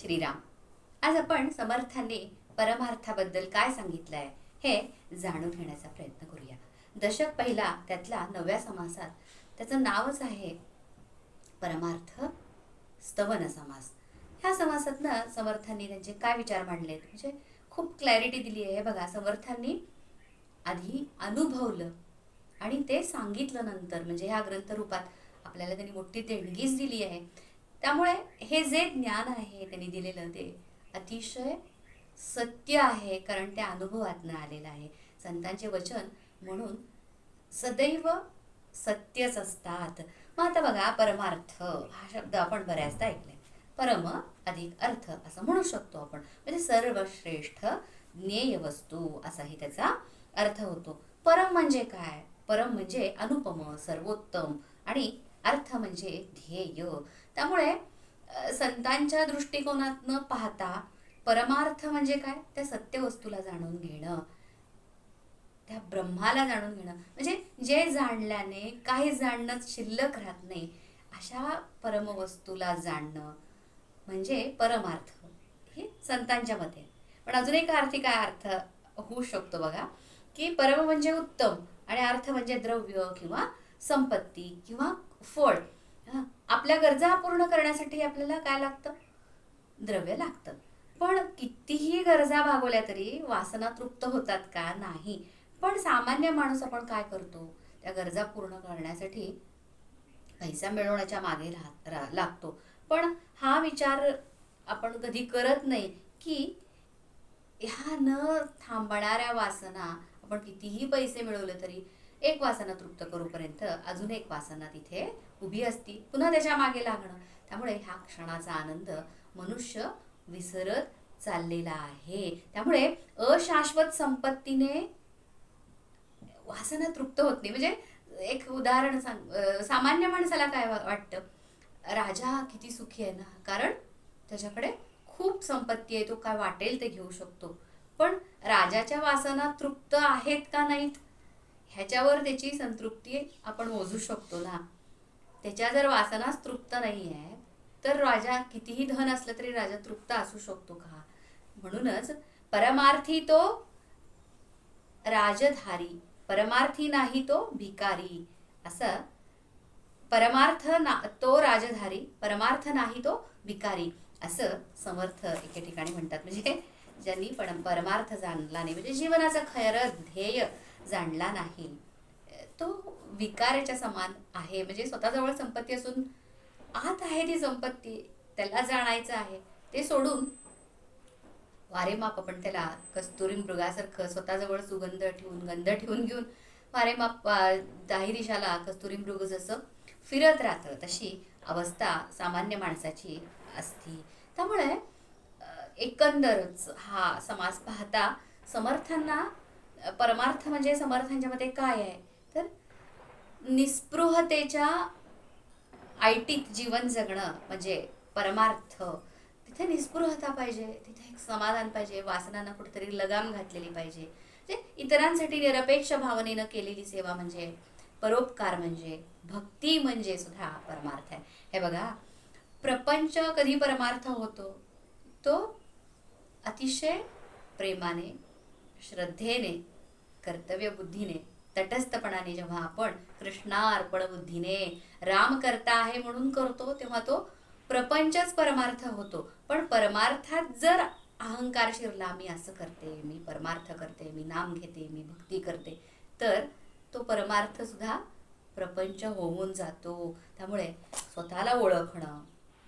श्रीराम. आज आपण समर्थांनी परमार्थाबद्दल काय सांगितलंय हे जाणून घेण्याचा प्रयत्न करूया. दशक पहिला त्यातला नव्या समासात त्याचं नावच आहे परमार्थ स्तवन समास. ह्या समासातनं समर्थांनी त्यांचे काय विचार मांडलेत? म्हणजे खूप क्लॅरिटी दिली आहे हे बघा. समर्थांनी आधी अनुभवलं आणि ते सांगितलं नंतर म्हणजे ह्या ग्रंथरूपात आपल्याला त्यांनी मोठी देणगीच दिली आहे त्यामुळे हे जे ज्ञान आहे त्यांनी दिलेलं ते अतिशय सत्य आहे कारण ते अनुभवातनं आलेलं आहे. संतांचे वचन म्हणून सदैव सत्यच असतात. मग आता बघा परमार्थ हा शब्द आपण बऱ्याचदा ऐकलाय. परम अधिक अर्थ असं म्हणू शकतो आपण. म्हणजे सर्वश्रेष्ठ ज्ञेय वस्तू असाही त्याचा अर्थ होतो. परम म्हणजे काय? परम म्हणजे अनुपम सर्वोत्तम आणि अर्थ म्हणजे ध्येय. त्यामुळे संतांच्या दृष्टिकोनातनं पाहता परमार्थ म्हणजे काय? त्या सत्य वस्तूला जाणून घेणं. त्या ब्रह्माला जाणून घेणं. म्हणजे जे जाणल्याने काही जाणणं शिल्लक राहत नाही अशा परमवस्तूला जाणणं म्हणजे परमार्थ. हे संतांच्या मते. पण अजून एक अर्थी काय अर्थ होऊ शकतो बघा की परम म्हणजे उत्तम आणि अर्थ म्हणजे द्रव्य किंवा संपत्ती किंवा फळ आपल्या गरजा पूर्ण करण्यासाठी आपल्याला काय लागतं? द्रव्य लागतं. पण कितीही गरजा भागवल्या तरी वासना तृप्त होतात का? नाही. पण सामान्य माणूस आपण काय करतो? त्या गरजा पूर्ण करण्यासाठी पैसा मिळवण्याच्या मागे राहत लागतो. पण हा विचार आपण कधी करत नाही की ह्या न थांबणाऱ्या वासना आपण कितीही पैसे मिळवले तरी एक वासना तृप्त करूपर्यंत अजून एक वासना तिथे उभी असती. पुन्हा त्याच्यामागे लागणं. त्यामुळे ह्या क्षणाचा आनंद मनुष्य विसरत चाललेला आहे. त्यामुळे अशाश्वत संपत्तीने वासना तृप्त होत नाही. म्हणजे एक उदाहरण सांग सामान्य माणसाला काय वाटतं? राजा किती सुखी आहे ना? कारण त्याच्याकडे खूप संपत्ती आहे. तो काय वाटेल ते घेऊ शकतो. पण राजाच्या वासना तृप्त आहेत का नाहीत? ह्याच्यावर त्याची संतृप्ती आपण मोजू शकतो ना. त्याच्या जर वासनाच तृप्त नाही आहे तर राजा कितीही धन असलं तरी राजा तृप्त असू शकतो का? म्हणूनच परमार्थी तो राजधारी परमार्थी नाही तो भिकारी. असं परमार्थ ना तो राजधारी परमार्थ नाही तो भिकारी. असं समर्थ एके ठिकाणी म्हणतात. म्हणजे ज्यांनी पण परमार्थ जाणला नाही. म्हणजे जीवनाचं खरं ध्येय जाणला नाही. तो विकाराच्या समान आहे. म्हणजे स्वतःजवळ संपत्ती असून आत आहे ती संपत्ती. त्याला जाणायचं आहे. ते सोडून वारेमाप आपण त्याला कस्तुरी मृगासारखं स्वतःजवळ सुगंध ठेवून गंध ठेवून घेऊन वारेमाप दाही दिशाला कस्तुरी मृग जसं फिरत राहतं तशी अवस्था सामान्य माणसाची असती. त्यामुळे एकंदरच हा समाज पाहता समर्थांना परमार्थ म्हणजे समर्थांच्या मध्ये काय आहे? तर निस्पृहतेच्या आयटीत जीवन जगणं म्हणजे परमार्थ. तिथे निस्पृहता पाहिजे तिथे एक समाधान पाहिजे वासनांना कुठेतरी लगाम घातलेली पाहिजे. म्हणजे इतरांसाठी निरपेक्ष भावनेनं केलेली सेवा म्हणजे परोपकार म्हणजे भक्ती म्हणजे सुद्धा परमार्थ आहे. हे बघा प्रपंच कधी परमार्थ होतो? तो अतिशय प्रेमाने श्रद्धेने कर्तव्य बुद्धीने तटस्थपणाने जेव्हा आपण कृष्णार्पण बुद्धीने राम करता आहे म्हणून करतो तेव्हा तो प्रपंचच परमार्थ होतो. पण परमार्थात जर अहंकार शिरला मी असं करते मी परमार्थ करते मी नाम घेते मी भक्ती करते तर तो परमार्थ सुद्धा प्रपंच होऊन जातो. त्यामुळे स्वतःला ओळखणं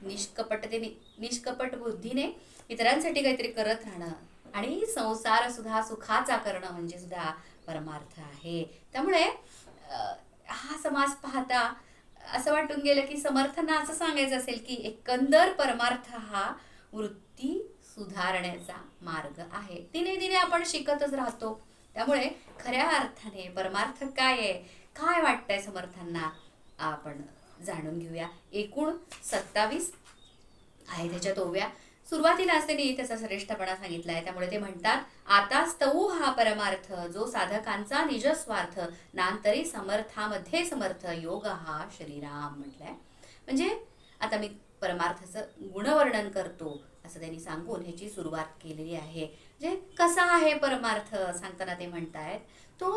निष्कपटतेने निष्कपट बुद्धीने इतरांसाठी काहीतरी करत राहणं आणि संसार सुद्धा सुखाचा करणं म्हणजे सुद्धा परमार्थ आहे. त्यामुळे हा समाज पाहता असं वाटून गेलं की समर्थांना असं सांगायचं असेल की एकंदर परमार्थ हा वृत्ती सुधारण्याचा मार्ग आहे. दिने दिने आपण शिकतच राहतो. त्यामुळे खऱ्या अर्थाने परमार्थ काय आहे? काय वाटतंय समर्थांना? आपण जाणून घेऊया. एकूण सत्तावीस आहे त्याच्यात ओव्या. सुरुवातीलाच त्यांनी त्याचा श्रेष्ठपणा सांगितलाय. त्यामुळे ते म्हणतात आता स्तऊ हा परमार्थ जो साधकांचा निजस्वार्थ नांतरी समर्थामध्ये समर्थ योग हा श्रीराम म्हटलाय. म्हणजे आता मी परमार्थाचं गुणवर्णन करतो असं त्यांनी सांगून ह्याची सुरुवात केलेली आहे. जे कसा आहे परमार्थ सांगताना ते म्हणतायत तो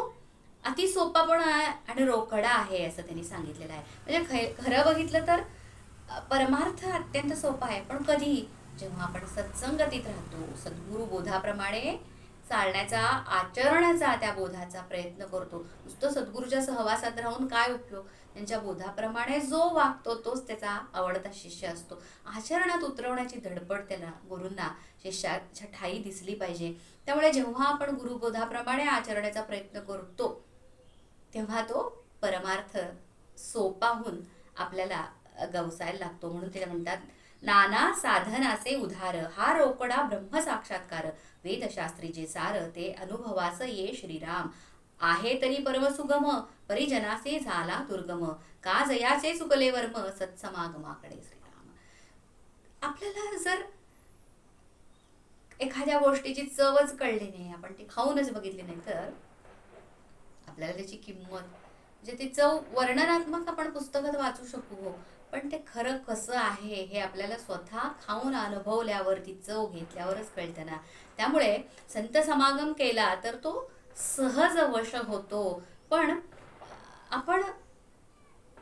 अति सोपा पण आहे आणि रोकडा आहे असं त्यांनी सांगितलेलं आहे. म्हणजे खरं बघितलं तर परमार्थ अत्यंत सोपा आहे पण कधी जेव्हा आपण सत्संगतीत राहतो सद्गुरु बोधाप्रमाणे चालण्याचा आचरणाचा त्या बोधाचा प्रयत्न करतो. नुसतं सद्गुरूच्या सहवासात राहून काय उपयोग? त्यांच्या बोधाप्रमाणे जो वागतो तोच त्याचा आवडता शिष्य असतो. आचरणात उतरवण्याची धडपड त्याला गुरूंना शिष्याच्या ठाई दिसली पाहिजे. त्यामुळे जेव्हा आपण गुरुबोधाप्रमाणे आचरण्याचा प्रयत्न करतो तेव्हा तो परमार्थ सोपाहून आपल्याला गवसायला लागतो. म्हणून त्याला म्हणतात नाना साधनाचे उधार हा रोकडा ब्रह्मसाक्षात्कार वेदशास्त्री जे सार ते अनुभवास ये श्रीराम. आहे तरी परमसुगम परिजनासे झाला दुर्गम. का जयाचे चुकले वर्म सत्समागमाकडे श्रीराम. आपल्याला जर एखाद्या गोष्टीची चवच कळली नाही आपण ती खाऊनच बघितली नाही तर आपल्याला त्याची किंमत म्हणजे ती चव वर्णनात्मक आपण पुस्तकात वाचू शकू हो. पण ते खरं कसं आहे हे आपल्याला स्वतः खाऊन अनुभवल्यावर ती चव घेतल्यावरच कळतं ना. त्यामुळे संत समागम केला तर तो सहज वश होतो. पण आपण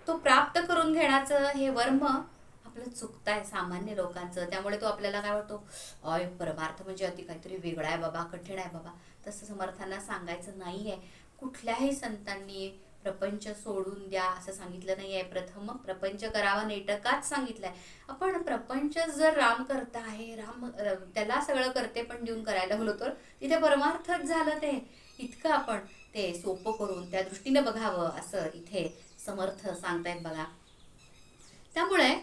तो प्राप्त करून घेण्याचं हे वर्म आपलं चुकताय सामान्य लोकांचं. त्यामुळे तो आपल्याला काय वाटतो अय परमार्थ म्हणजे अति काहीतरी वेगळा आहे बाबा कठीण आहे बाबा. तसं समर्थांना सांगायचं नाही आहे कुठल्याही संतांनी प्रपंच सोडून द्या असं सांगितलं नाही आहे प्रथम प्रपंच करावा नेटकाच सांगितलं आहे आपण प्रपंच जर राम करता आहे राम त्याला सगळं करते पण देऊन करायला गेलो तर? तिथे परमार्थच झालं ते. इतकं आपण ते सोपं करून त्या दृष्टीने बघावं असं इथे समर्थ सांगतायत बघा. त्यामुळे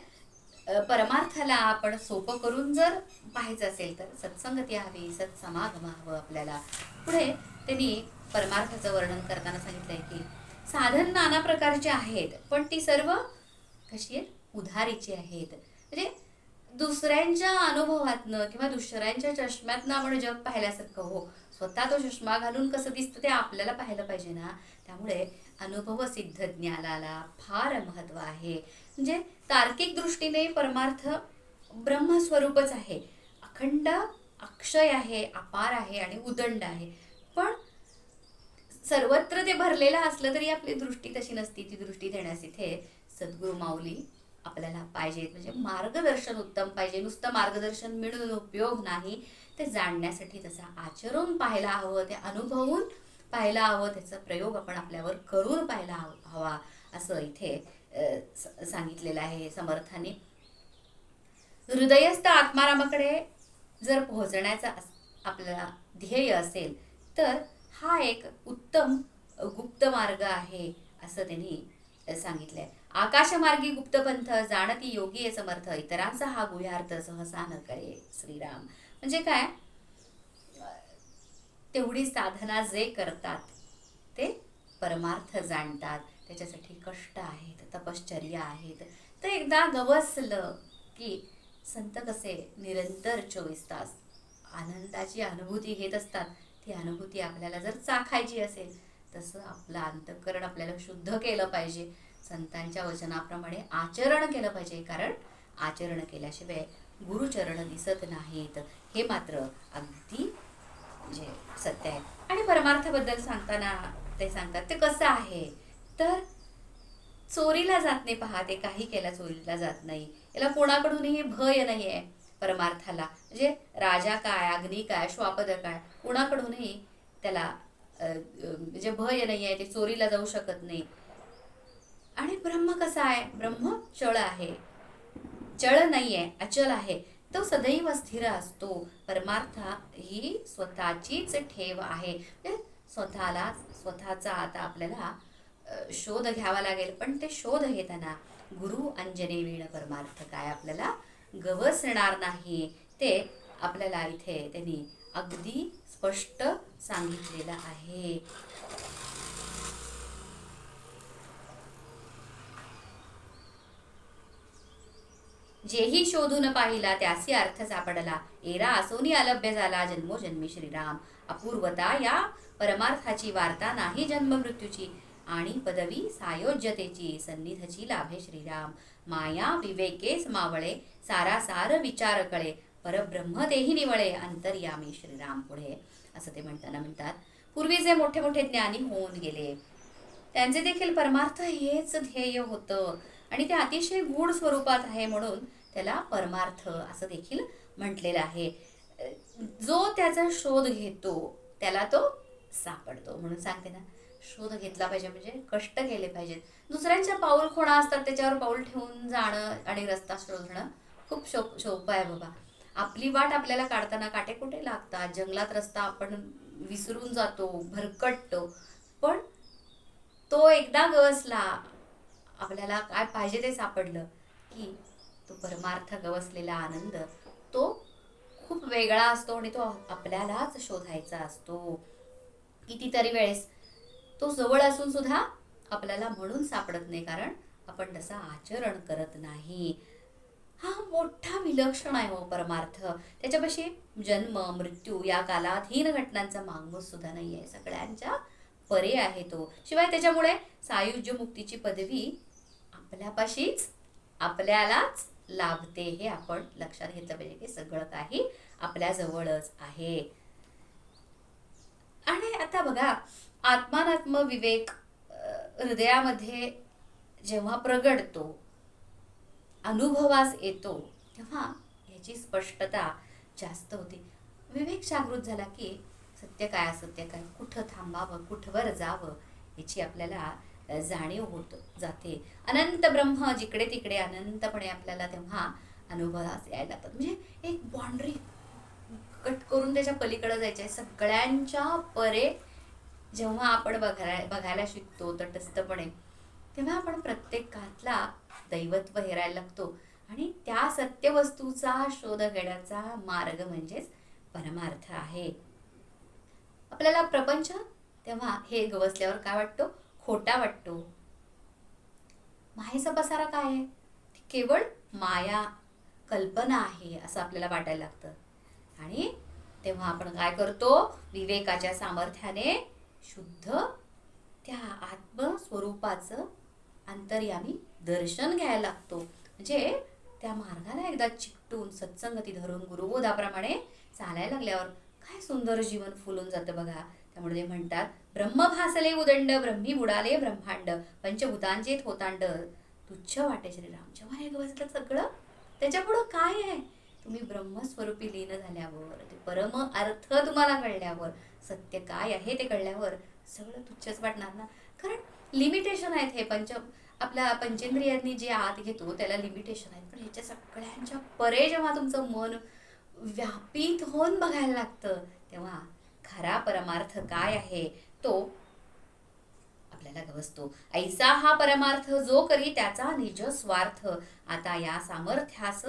परमार्थाला आपण सोपं करून जर पाहायचं असेल तर सत्संगती हवी सत्समागम हवं आपल्याला. पुढे त्यांनी परमार्थाचं वर्णन करताना सांगितलंय की साधन नाना प्रकारचे आहेत पण ती सर्व कशी आहेत? उधारीची आहेत. म्हणजे दुसऱ्यांच्या अनुभवातनं किंवा दुसऱ्यांच्या चष्म्यातनं आपण जग पाहिल्यासारखं हो. स्वतः तो चष्मा घालून कसं दिसतं ते आपल्याला पाहिलं पाहिजे ना. त्यामुळे अनुभव सिद्ध ज्ञानाला फार महत्त्व आहे. म्हणजे तार्किक दृष्टीने परमार्थ ब्रह्मस्वरूपच आहे. अखंड अक्षय आहे अपार आहे आणि उदंड आहे. पण सर्वत्र ते भरलेलं असलं तरी आपली दृष्टी तशी नसती. ती दृष्टी देण्यास इथे सद्गुरू माऊली आपल्याला पाहिजेत. म्हणजे मार्गदर्शन उत्तम पाहिजे. नुसतं मार्गदर्शन मिळून उपयोग नाही. ते जाणण्यासाठी तसं आचरून पाहायला हवं. ते अनुभवून पाहायला हवं. त्याचा प्रयोग आपण आपल्यावर करून पाहायला हवा असं इथे सांगितलेलं आहे. समर्थाने. हृदयस्थ आत्मारामाकडे जर पोहोचण्याचा आपल्याला ध्येय असेल तर हा एक उत्तम गुप्त मार्ग आहे असं त्यांनी सांगितलंय. आकाशमार्गी गुप्तपंथ जाणती योगी समर्थ इतरांचा हा गुह्यार्थ सहसा न करे श्रीराम. म्हणजे काय? तेवढी साधना जे करतात ते परमार्थ जाणतात. त्याच्यासाठी कष्ट आहेत तपश्चर्या आहेत. तर एकदा गवसलं की संत कसे निरंतर चोवीस तास आनंदाची अनुभूती घेत असतात. ती अनुभूती आपल्याला जर चाखायची असेल तसं आपलं अंतःकरण आपल्याला शुद्ध केलं पाहिजे. संतांच्या वचनाप्रमाणे आचरण केलं पाहिजे कारण आचरण केल्याशिवाय गुरुचरण दिसत नाहीत. हे मात्र अगदी म्हणजे सत्य आहे. आणि परमार्थाबद्दल सांगताना ते सांगतात ते कसं आहे? तर चोरीला जात नाही पहा ते काही केला चोरीला जात नाही. याला कोणाकडूनही भय नाही आहे परमार्थाला. म्हणजे राजा काय अग्नी काय श्वापद काय कुणाकडूनही त्याला म्हणजे भय नाही आहे ते चोरीला जाऊ शकत नाही. आणि ब्रह्म कसा आहे? ब्रह्म चळ आहे. चळ नाही आहे अचल आहे. तो सदैव स्थिर असतो. परमार्थ ही स्वतःचीच ठेव आहे. म्हणजे स्वतःला स्वतःचा आता आपल्याला शोध घ्यावा लागेल. पण ते शोध घेताना गुरु अंजने वीण परमार्थ काय आपल्याला गवसणार नाही. ते आपल्याला इथे त्यांनी अगदी स्पष्ट सांगितलेलं आहे. जेही शोधून पाहिला त्यासी अर्थ सापडला. एरा असोनी अलभ्य झाला जन्मोजन्मी श्रीराम. अपूर्वता या परमार्थाची वार्ता नाही जन्म मृत्यूची. आणि पदवी सायोज्यतेची सन्निधची लाभे श्रीराम. माया विवेकेस मावळे सारासार विचार कळे परब्रह्म देही निवळे अंतर्यामी श्रीराम पुढे असं ते म्हणताना म्हणतात पूर्वी जे मोठे मोठे ज्ञानी होऊन गेले त्यांचे देखील परमार्थ हेच ध्येय होतं आणि ते अतिशय गूढ स्वरूपात आहे म्हणून त्याला परमार्थ असं देखील म्हटलेलं आहे जो त्याचा शोध घेतो त्याला तो सापडतो म्हणून सांगते ना शोध घेतला पाहिजे म्हणजे कष्ट केले पाहिजेत. दुसऱ्यांच्या पाऊल खोणा असतात त्याच्यावर पाऊल ठेवून जाणं आणि रस्ता शोधणं खूप शो सोपं आहे बाबा. आपली वाट आपल्याला काढताना काटे कुठे लागतात? जंगलात रस्ता आपण विसरून जातो भरकटतो. पण तो एकदा गवसला आपल्याला काय पाहिजे ते सापडलं की तो परमार्थ गवसलेला आनंद तो खूप वेगळा असतो आणि तो आपल्यालाच शोधायचा असतो. कितीतरी वेळेस तो जवळ असून सुद्धा आपल्याला म्हणून सापडत नाही कारण आपण तसं आचरण करत नाही. हा मोठा विलक्षण आहे हो परमार्थ. त्याच्यापाशी जन्म मृत्यू या कालात हीन घटनांचा मागमूस सुद्धा नाही आहे सगळ्यांच्या परे आहे तो. शिवाय त्याच्यामुळे सायुज्य मुक्तीची पदवी आपल्यापाशीच आपल्यालाच लाभते हे आपण लक्षात घेतलं पाहिजे की सगळं काही आपल्याजवळच आहे. आणि आता बघा आत्मानात्म विवेक हृदयामध्ये जेव्हा प्रगडतो अनुभवास येतो तेव्हा याची स्पष्टता जास्त होते. विवेक जागृत झाला की सत्य काय असत्य काय? कुठं थांबावं? कुठवर जावं? याची आपल्याला जाणीव होत जाते. अनंत ब्रह्म जिकडे तिकडे अनंतपणे आपल्याला तेव्हा अनुभवास यायला लागतात. म्हणजे एक बाउंड्री कट करून त्याच्या पलीकडे आहे सगळ्यांच्या परे जेव्हा आपण बघायला बघायला शिकतो तटस्थपणे तेव्हा आपण प्रत्येकातला दैवत्व हेरायला लागतो. आणि त्या सत्यवस्तूचा शोध घेण्याचा मार्ग म्हणजेच परमार्थ आहे. आपल्याला प्रपंच तेव्हा हे गवसल्यावर काय वाटतो? खोटा वाटतो. मायेचा पसारा काय आहे? केवळ माया कल्पना आहे असं आपल्याला वाटायला लागतं. आणि तेव्हा आपण काय करतो? विवेकाच्या सामर्थ्याने शुद्ध त्या आत्मस्वरूपाचं अंतर्यामी दर्शन घ्यायला लागतो. म्हणजे त्या मार्गाला एकदा चिकटून सत्संगती धरून गुरुबोधाप्रमाणे चालायला लागल्यावर काय सुंदर जीवन फुलून जातं बघा. त्यामुळे ते म्हणतात ब्रह्म भासले उदंड ब्रह्मी बुडाले ब्रह्मांड पंचभूतांचे थोतांड तुच्छ वाटे श्रीराम. जेव्हा हे बसलं सगळं त्याच्यापुढं काय आहे? तुम्ही ब्रह्मस्वरूपी लीन झाल्यावर ते परम अर्थ तुम्हाला कळल्यावर सत्य काय आहे ते कळल्यावर सगळं तुच्छच वाटणार ना? कारण लिमिटेशन आहेत हे पंच आपल्या पंचेंद्रियांनी जे आत घेतो त्याला लिमिटेशन आहेत. पण ह्याच्या सगळ्यांच्या परे जेव्हा तुमचं मन व्यापित होऊन बघायला लागतं तेव्हा खरा परमार्थ काय आहे तो आपल्याला गवसतो. ऐसा हा परमार्थ जो करी त्याचा निज स्वार्थ. आता या सामर्थ्यास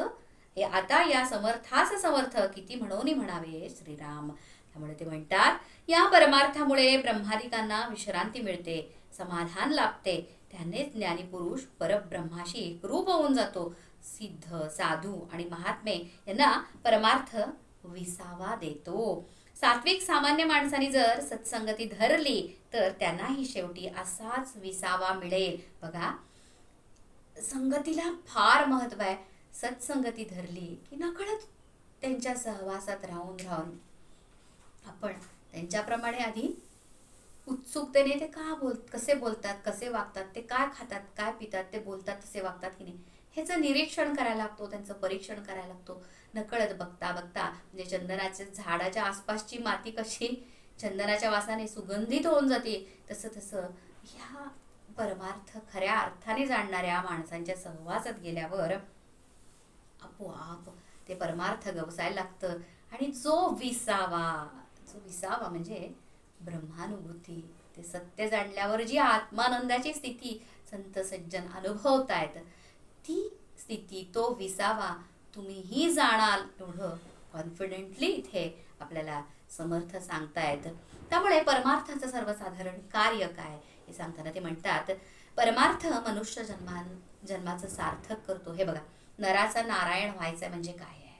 हे आता या समर्थास समर्थ किती म्हणून म्हणावे श्रीराम. त्यामुळे ते म्हणतात या परमार्थामुळे ब्रह्मादिकांना विश्रांती मिळते समाधान लाभते. त्याने ज्ञानीपुरुष परब्रह्माशी एकरूप होऊन जातो. सिद्ध साधू आणि महात्मे यांना परमार्थ विसावा देतो. सात्विक सामान्य माणसाने जर सत्संगती धरली तर त्यांनाही शेवटी असाच विसावा मिळेल. बघा संगतीला फार महत्त्व आहे. सत्संगती धरली की नकळत त्यांच्या सहवासात राहून राहून आपण त्यांच्याप्रमाणे आधी उत्सुकतेने ते का बोल कसे बोलतात कसे वागतात ते काय खातात काय पितात ते बोलतात तसे वागतात की नाही ह्याचं निरीक्षण करायला लागतो त्यांचं परीक्षण करायला लागतो. नकळत बघता बघता म्हणजे चंदनाच्या झाडाच्या आसपासची माती कशी चंदनाच्या वासाने सुगंधित होऊन जाते. तसं तसं ह्या परमार्थ खऱ्या अर्थाने जाणणाऱ्या माणसांच्या सहवासात गेल्यावर आपोआप ते परमार्थ गवसायला लागतं. आणि जो विसावा जो विसावा म्हणजे ब्रह्मानुभूती ते सत्य जाणल्यावर जी आत्मानंदाची स्थिती संत सज्जन अनुभवतायत ती स्थिती तो विसावा तुम्हीही जाणाल एवढं कॉन्फिडेंटली इथे आपल्याला समर्थ सांगतायत. त्यामुळे परमार्थाचं सर्वसाधारण कार्य काय? हे सांगताना ते म्हणतात परमार्थ मनुष्य जन्मा जन्माचं सार्थक करतो. हे बघा नराचा नारायण व्हायचं म्हणजे काय आहे?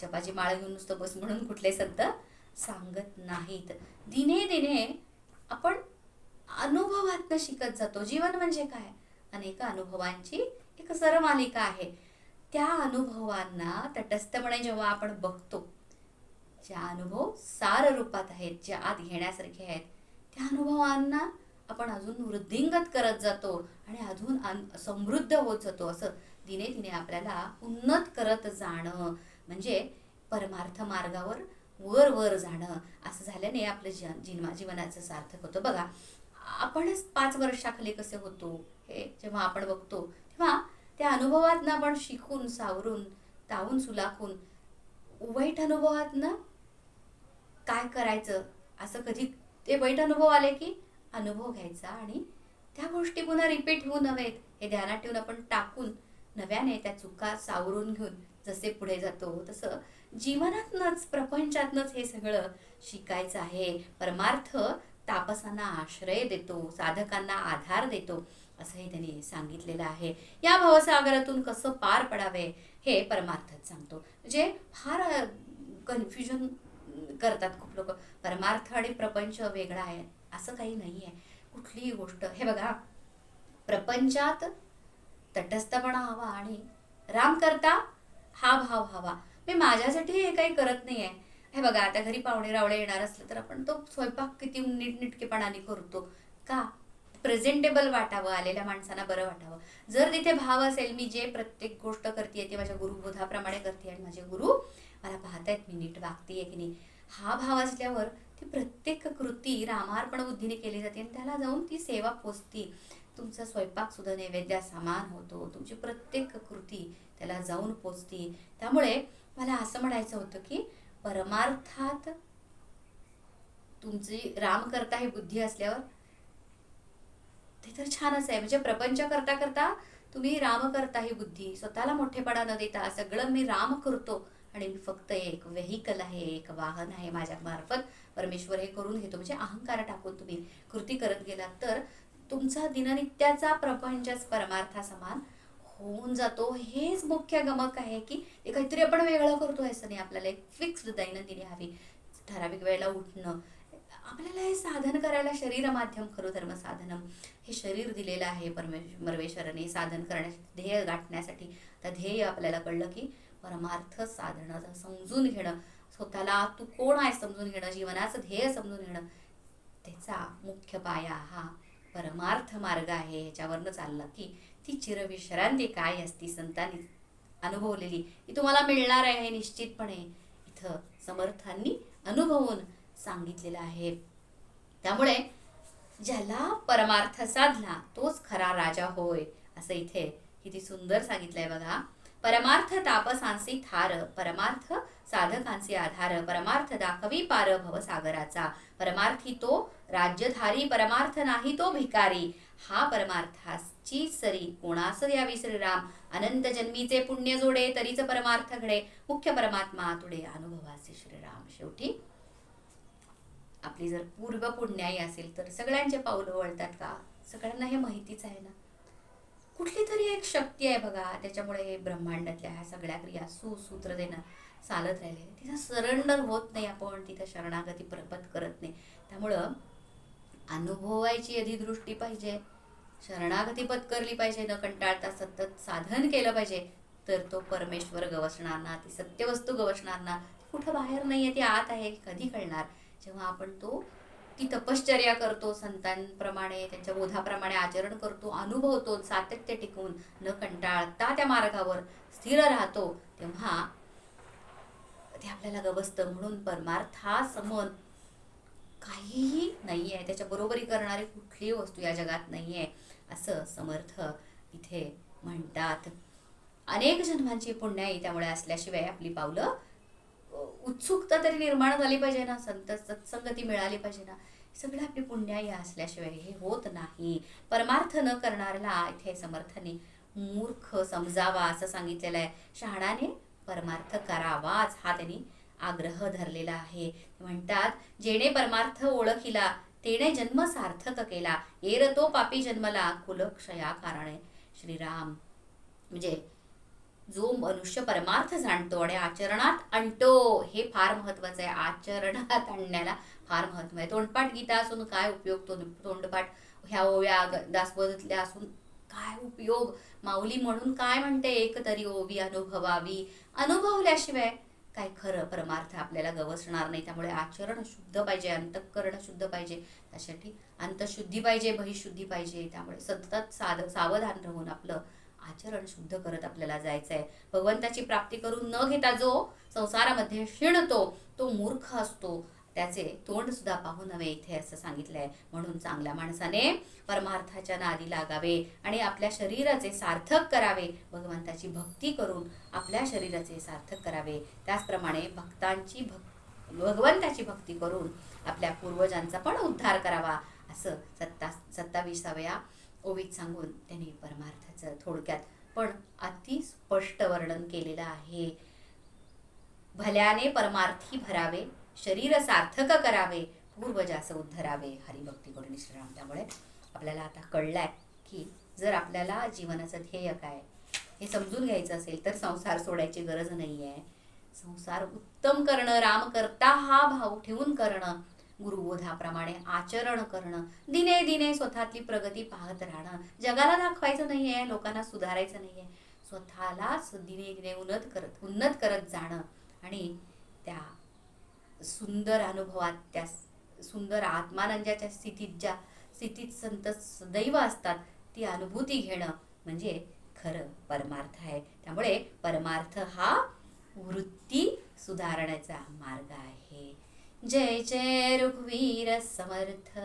जपाची माळ घेऊन नुसतं बस म्हणून कुठले संत सांगत नाहीत. दिने दिने आपण अनुभवातनं शिकत जातो. जीवन म्हणजे काय? अनेक अनुभवांची एक सरमालिका आहे. त्या अनुभवांना तटस्थपणे जेव्हा आपण बघतो ज्या अनुभव सार रूपात आहेत जे आत घेण्यासारखे आहेत त्या अनुभवांना आपण अजून वृद्धिंगत करत जातो आणि अजून समृद्ध होत जातो. असं दिने दिने आपल्याला उन्नत करत जाणं म्हणजे परमार्थ मार्गावर वर वर जाणं असं झाल्याने आपलं जीवन जीवना जीवनाचं सार्थक होतं. बघा आपणच पाच वर्षाखाली कसे होतो हे जेव्हा आपण बघतो तेव्हा त्या अनुभवातनं आपण शिकून सावरून तावून सुलाखून वाईट अनुभवातनं काय करायचं असं कधी ते वाईट अनुभव आले की अनुभव घ्यायचा आणि त्या गोष्टी पुन्हा रिपीट होऊ नव्हेत. हे ध्यानात ठेवून आपण टाकून नव्याने त्या चुका सावरून घेऊन जसे पुढे जातो तसं जीवनातनंच प्रपंचातनंच हे सगळं शिकायचं आहे. परमार्थ तापसांना आश्रय देतो साधकांना आधार देतो असंही त्यांनी सांगितलेलं आहे. या भवसागरातून कसं पार पडावे हे परमार्थच सांगतो. म्हणजे फार कन्फ्युजन करतात खूप लोक. परमार्थ आणि प्रपंच वेगळा आहे असं काही नाही आहे कुठलीही गोष्ट हे बघा प्रपंचात तटस्थपणा हवा आणि राम करता हा भाव हवा. मी माझ्यासाठी हे काही करत नाही आहे हे बघा आता घरी पाहुणे रावळे येणार असलं तर आपण तो स्वयंपाक किती नीटनिटकेपणाने करतो. का? प्रेझेंटेबल वाटावं आलेल्या माणसांना बरं वाटावं. जर तिथे भाव असेल मी जे प्रत्येक गोष्ट करते ते माझ्या गुरुबोधाप्रमाणे करते आणि माझे गुरु मला पाहतायत मी नीट वागते की नाही. हा भाव असल्यावर ती प्रत्येक कृती रामार्पण बुद्धीने केली जाते आणि त्याला जाऊन ती सेवा पोचती तुमचा स्वयंपाक सुद्धा नैवेद्या समान होतो. तुमची प्रत्येक कृती त्याला जाऊन पोचते. त्यामुळे मला असं म्हणायचं होतं की परमार्थात तुमची राम करता ही बुद्धी असल्यावर ते तर छानच आहे. म्हणजे प्रपंच करता करता तुम्ही राम करता ही बुद्धी. स्वतःला मोठेपणा न देता सगळं मी राम करतो आणि मी फक्त एक व्हेकल आहे एक वाहन आहे माझ्या मार्फत परमेश्वर हे करून घेतो. म्हणजे अहंकार टाकून तुम्ही कृती करत गेलात तर तुमचा दिननित्याचा प्रपंचच परमार्थासमान होऊन जातो. हेच मुख्य गमक आहे की ते काहीतरी आपण वेगळं करतो असं नाही. आपल्याला एक फिक्स्ड दैनंदिनी हवी. ठराविक वेळेला उठणं. आपल्याला हे साधन करायला शरीर माध्यम खरो धर्म साधनम हे शरीर दिलेलं आहे परमेश्वर परमेश्वराने साधन करण्यासाठी ध्येय गाठण्यासाठी. तर ध्येय आपल्याला कळलं की परमार्थ साधनं समजून घेणं. स्वतःला तू कोण आहे समजून घेणं? जीवनाचं ध्येय समजून घेणं. त्याचा मुख्य पाया हा परमार्थ मार्ग आहे ह्याच्यावरनं चाललं. की ती चिरविश्रांती काय असती संतांनी अनुभवलेली. ती तुम्हाला मिळणार आहे निश्चितपणे. इथं समर्थांनी अनुभवून सांगितलेलं आहे. त्यामुळे ज्याला परमार्थ साधला तोच खरा राजा होय असं इथे किती सुंदर सांगितलंय बघा. परमार्थ तापसांसी थार परमार्थ साधकांचे आधार परमार्थ दाखवी पार भवसागराचा. परमार्थी तो राज्यधारी परमार्थ नाही तो भिकारी. हा परमार्थाची सरी कोणास द्यावी श्रीराम? अनंत जन्मीचे पुण्य जोडे तरीच परमार्थ घडे. मुख्य परमात्मा तुडे अनुभवाचे श्रीराम. शेवटी आपली जर पूर्व पुण्याई असेल तर सगळ्यांचे पाऊल वळतात का? सगळ्यांना हे माहितीच आहे ना. कुठली तरी एक शक्ती आहे बघा त्याच्यामुळे हे ब्रह्मांडातल्या ह्या सगळ्या क्रिया सुसूत्र देणं चालत राहिले तिथं सरेंडर होत नाही आपण तिथं शरणागती परपत करत नाही. त्यामुळं अनुभवायची आधी दृष्टी पाहिजे. शरणागती पत्करली पाहिजे. न कंटाळता सतत साधन केलं पाहिजे. तर तो परमेश्वर गवसणार ना ती सत्यवस्तू गवसणार ना. कुठं बाहेर नाहीये ती आत आहे कधी कळणार? जेव्हा आपण तो ती तपश्चर्या करतो संतांप्रमाणे त्यांच्या बोधाप्रमाणे आचरण करतो अनुभवतो सातत्य टिकून न कंटाळता त्या मार्गावर स्थिर राहतो तेव्हा ते आपल्याला गवसतं. म्हणून परमार्थासमन काहीही नाही आहे त्याच्या बरोबरी करणारी कुठलीही वस्तू या जगात नाही आहे असं समर्थ इथे म्हणतात. अनेक जन्मांची पुण्याई त्यामुळे असल्याशिवाय आपली पावलं उत्सुकता तरी निर्माण झाली पाहिजे ना संत सत्संगती मिळाली पाहिजे ना. सगळं आपली पुण्याई असल्याशिवाय हे होत नाही. परमार्थ न करणाऱ्याला इथे समर्थाने मूर्ख समजावा असं सांगितलेलं आहे. शहाणाने परमार्थ करावाच हा त्यांनी आग्रह धरलेला आहे. म्हणतात जेणे परमार्थ ओळखिला तेने जन्म सार्थक केला. एर तो पापी जन्मला कुलक्षया कारणे. श्रीराम. म्हणजे जो मनुष्य परमार्थ जाणतो आणि आचरणात आणतो हे फार महत्वाचं आहे. आचरणात आणण्याला फार महत्त्व आहे. तोंडपाठ गीता असून काय उपयोग तो तोंडपाठ? ह्या ओव्या दासबोधतल्या असून काय उपयोग? माऊली म्हणून काय म्हणते? एक तरी ओवी अनुभवावी. अनुभवल्याशिवाय काय खरं परमार्थ आपल्याला गवसणार नाही त्यामुळे आचरण शुद्ध पाहिजे अंतःकरण शुद्ध पाहिजे त्यासाठी अंतशुद्धी पाहिजे बहिशुद्धी पाहिजे त्यामुळे सतत साध सावधान राहून आपलं आचरण शुद्ध करत आपल्याला जायचं आहे भगवंताची प्राप्ती करून न घेता जो संसारामध्ये शिणतो तो मूर्ख असतो. त्याचे तोंड सुद्धा पाहू नव्हे इथे असं सांगितलंय. म्हणून चांगल्या माणसाने परमार्थाच्या नादी लागावे आणि आपल्या शरीराचे सार्थक करावे. भगवंताची भक्ती करून आपल्या शरीराचे सार्थक करावे. त्याचप्रमाणे भक्तांची भक् भगवंताची भक्ती करून आपल्या पूर्वजांचा पण उद्धार करावा असं सत्ता सत्ताविसाव्या ओवीत सांगून त्यांनी परमार्थाचं थोडक्यात पण अति स्पष्ट वर्णन केलेलं आहे. भल्याने परमार्थी भरावे. शरीर सार्थक करावे पूर्वजास उद्धरावे हरिभक्ती करून श्रीराम त्यामुळे आपल्याला आता कळलाय की जर आपल्याला जीवनाचं ध्येय काय हे समजून घ्यायचं असेल तर संसार सोडायची गरज नाही आहे संसार उत्तम करणं राम करता हा भाव ठेवून करणं गुरुबोधाप्रमाणे आचरण करणं दिने दिने स्वतःतली प्रगती पाहत राहणं जगाला दाखवायचं नाही आहे लोकांना सुधारायचं नाही आहे स्वतःलाच दिने दिने उन्नत करत उन्नत करत जाणं आणि त्या सुंदर अनुभवात त्या सुंदर आत्मानंदाच्या स्थितीत ज्या स्थितीत संत सदैव असतात ती अनुभूती घेणं म्हणजे खरं परमार्थ आहे. त्यामुळे परमार्थ हा वृत्ती सुधारण्याचा मार्ग आहे. जय जय रघुवीर समर्थ.